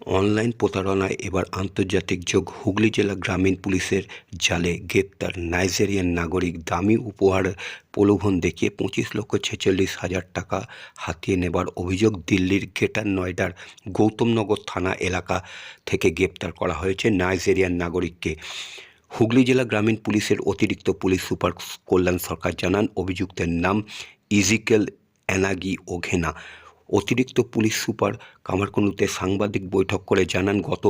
Online প্রতারণায় এবার আন্তর্জাতিক যোগ হুগলি জেলা গ্রামীণ পুলিশের জালে গ্রেপ্তার। নাইজেরিয়ান নাগরিক দামি উপহার প্রলোভন দেখিয়ে পঁচিশ লক্ষ ছেচল্লিশ হাজার টাকা হাতিয়ে নেবার অভিযোগ দিল্লির গ্রেটার নয়ডার গৌতমনগর থানা এলাকা থেকে গ্রেপ্তার করা হয়েছে নাইজেরিয়ান নাগরিককে। হুগলি জেলা গ্রামীণ পুলিশের অতিরিক্ত পুলিশ সুপার কল্যাণ সরকার জানান, অভিযুক্তের নাম ইজিকেল অ্যানাগি ওঘেনা। অতিরিক্ত পুলিশ সুপার কামারকুণ্ডুতে সাংবাদিক বৈঠক করে জানান, গত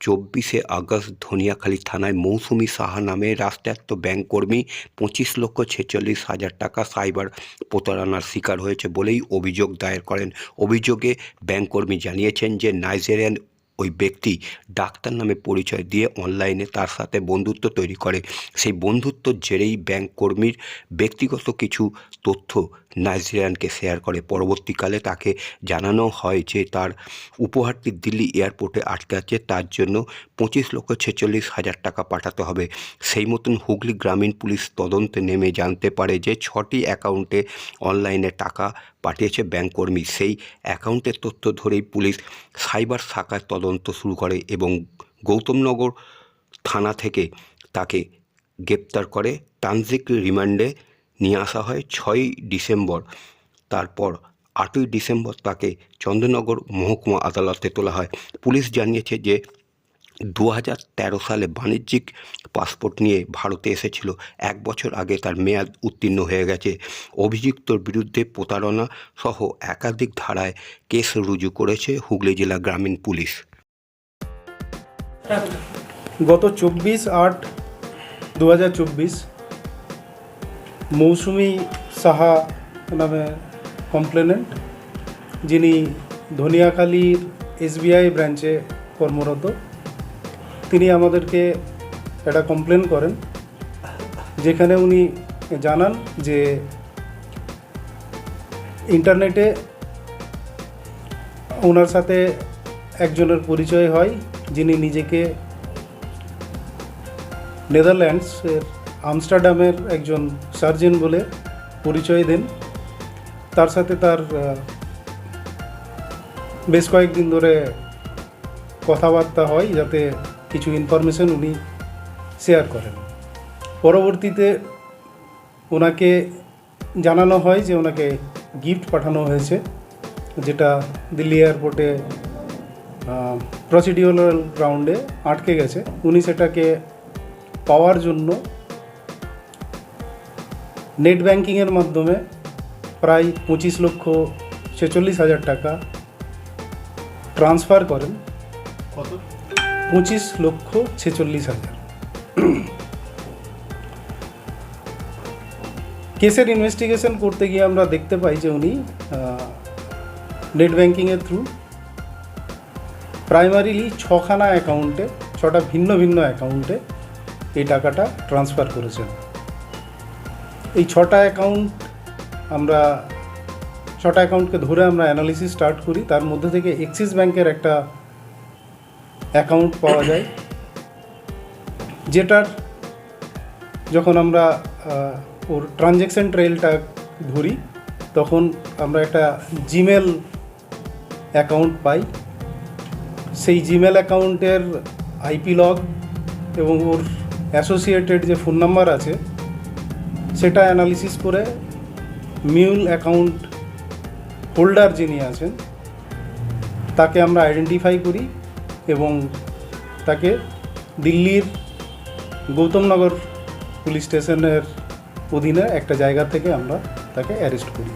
চব্বিশে আগস্ট ধনিয়াখালী থানায় মৌসুমি সাহা নামে রাষ্ট্রায়ত্ত ব্যাংক কর্মী পঁচিশ লক্ষ ছেচল্লিশ হাজার টাকা সাইবার প্রতারণার শিকার হয়েছে বলেই অভিযোগ দায়ের করেন। অভিযোগে ব্যাংক কর্মী জানিয়েছেন যে নাইজেরিয়ান ওই ব্যক্তি ডাক্তার নামে পরিচয় দিয়ে অনলাইনে তার সাথে বন্ধুত্ব তৈরি করে। সেই বন্ধুত্বর জেরেই ব্যাংক কর্মীর ব্যক্তিগত কিছু তথ্য নাইজেরিয়ানকে শেয়ার করে। পরবর্তীকালে তাকে জানানো হয় যে তার উপহারটি দিল্লি এয়ারপোর্টে আটকে আছে, তার জন্য পঁচিশ লক্ষ ছেচল্লিশ হাজার টাকা পাঠাতে হবে। সেই মতন হুগলি গ্রামীণ পুলিশ তদন্তে নেমে জানতে পারে যে ছটি অ্যাকাউন্টে অনলাইনে টাকা পাঠিয়েছে ব্যাংক কর্মী। সেই অ্যাকাউন্টের তথ্য ধরেই পুলিশ সাইবার শাখার তদন্ত শুরু করে এবং গৌতমনগর থানা থেকে তাকে গ্রেপ্তার করে। ট্রানজিট রিমান্ডে নিয়ে আসা হয় ছয়ই ডিসেম্বর। তারপর আটই ডিসেম্বর তাকে চন্দ্রনগর মহকুমা আদালতে তোলা হয়। পুলিশ জানিয়েছে যে দু হাজার তেরো সালে বাণিজ্যিক পাসপোর্ট নিয়ে ভারতে এসেছিল। এক বছর আগে তার মেয়াদ উত্তীর্ণ হয়ে গেছে। অভিযুক্তর বিরুদ্ধে প্রতারণা সহ একাধিক ধারায় কেস রুজু করেছে হুগলি জেলা গ্রামীণ পুলিশ। গত চব্বিশ আট দু হাজার চব্বিশ মৌসুমি সাহা নামে কমপ্লেনেন্ট, যিনি ধনিয়াখালীর এসবিআই ব্রাঞ্চে কর্মরত। তিনি আমাদেরকে একটা কমপ্লেন করেন, যেখানে উনি জানান যে ইন্টারনেটে ওনার সাথে একজনের পরিচয় হয় যিনি নিজেকে নেদারল্যান্ডসের আমস্টারডামের একজন সার্জন বলে পরিচয় দেন। তার সাথে তার বেশ কয়েকদিন ধরে কথাবার্তা হয় যাতে কিছু ইনফরমেশন উনি শেয়ার করেন। পরবর্তীতে ওনাকে জানানো হয় যে ওনাকে গিফট পাঠানো হয়েছে, যেটা দিল্লি এয়ারপোর্টে প্রসিডিওরাল গ্রাউন্ডে আটকে গেছে। উনি সেটাকে পাওয়ার জন্য নেট ব্যাংকিংয়ের মাধ্যমে প্রায় পঁচিশ লক্ষ ছেচল্লিশ হাজার টাকা ট্রান্সফার করেন। কত? পঁচিশ লক্ষ ছেচল্লিশ হাজার। কেসের ইনভেস্টিগেশন করতে গিয়ে আমরা দেখতে পাই যে উনি নেট ব্যাংকিংয়ের থ্রু প্রাইমারিলি ছখানা অ্যাকাউন্টে ছটা ভিন্ন ভিন্ন অ্যাকাউন্টে এই টাকাটা ট্রান্সফার করেছেন এই ছটা অ্যাকাউন্ট আমরা, ছটা অ্যাকাউন্টকে ধরে আমরা অ্যানালিসিস স্টার্ট করি, তার মধ্যে থেকে এক্সিস ব্যাংকের একটা অ্যাকাউন্ট পাওয়া যায়, যেটার যখন আমরা ওর ট্রানজ্যাকশন ট্রেলটা ধরি, তখন আমরা একটা জিমেল অ্যাকাউন্ট পাই। সেই জিমেল অ্যাকাউন্টের আইপি লগ এবং ওর অ্যাসোসিয়েটেড যে ফোন নাম্বার আছে, সেটা অ্যানালিসিস করে মিউল অ্যাকাউন্ট হোল্ডার যিনি আছেন, তাকে আমরা আইডেন্টিফাই করি এবং তাকে দিল্লির গৌতমনগর পুলিশ স্টেশনের অধীনে একটা জায়গা থেকে আমরা তাকে অ্যারেস্ট করি।